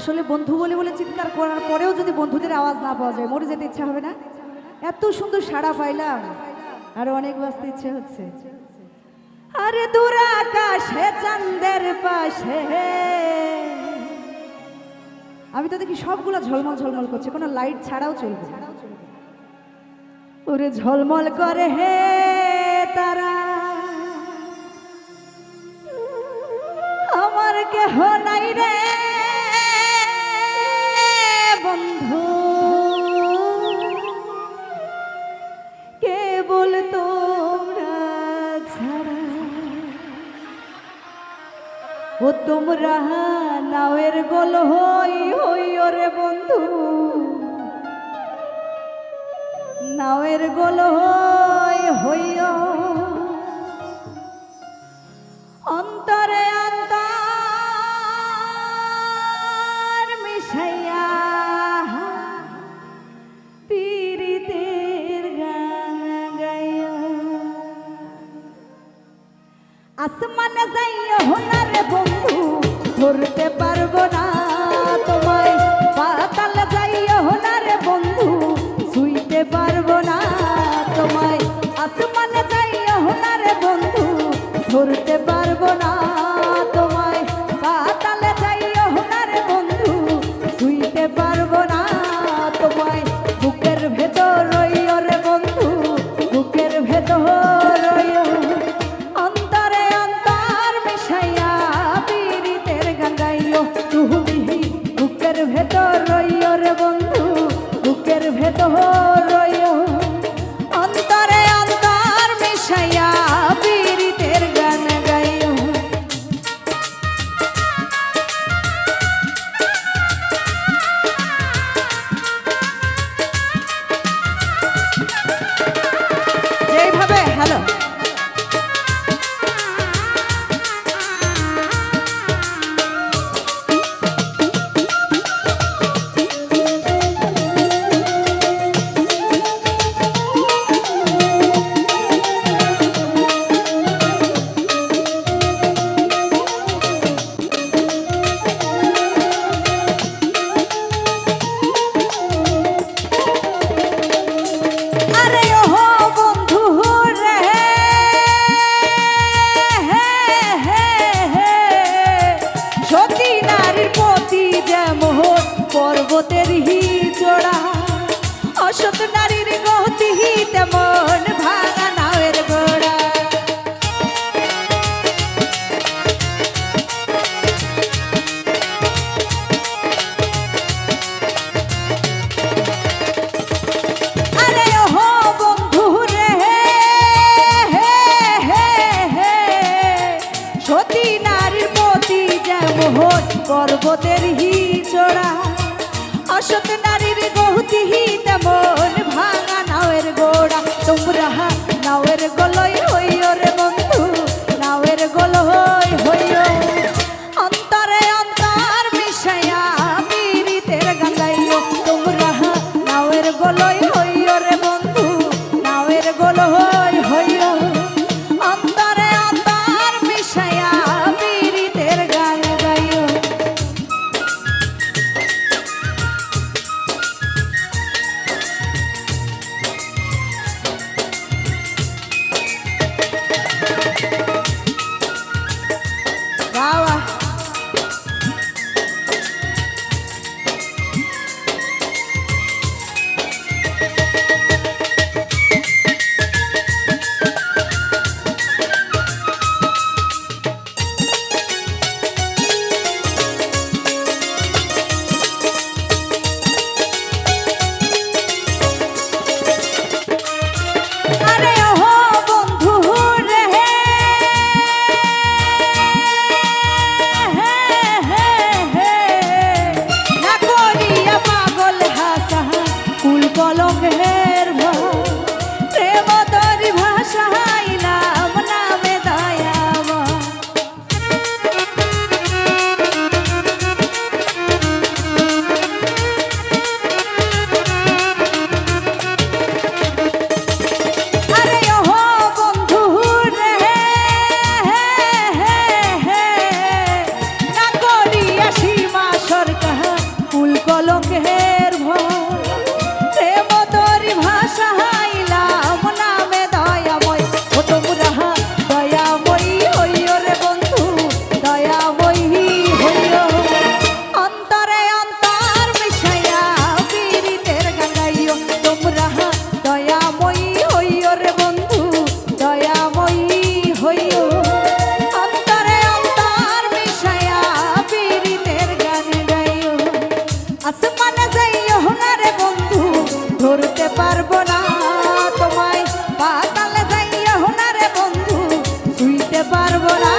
আসলে বন্ধু বলে বলে চিৎকার করার পরেও যদি বন্ধুদের আওয়াজ না পাওয়া যায়, মরে যেতে ইচ্ছা হবে না? এত সুন্দর সাড়া পাইলাম। আরও অনেক বাঁচতে ইচ্ছে হচ্ছে। আরে দূর আকাশে, চাঁদের পাশে। আমি তো দেখি সবগুলো ঝলমল ঝলমল করছে, কোনো লাইট ছাড়াও চলবে ওরে ঝলমল করে হে তারা। ও তোমরা নাওয়ের গোল হই হই ওরে বন্ধু। নাওয়ের গোল হই হইও আসমানে যাইয়া হোনারে বন্ধু ধরতে পারব না। বুকের ভেতর রইয় রে বন্ধু বুকের ভেতর পর্বতের হি চড়া অসত নারীর গৌতি হি তেমন ভাঙা নাওয়ের গোড়া। তোমরা নাওয়ের গলয় রে ধরতে পারব না। তোমায় পাতালে যাইয়া হোনারে বন্ধু শুইতে পারব না।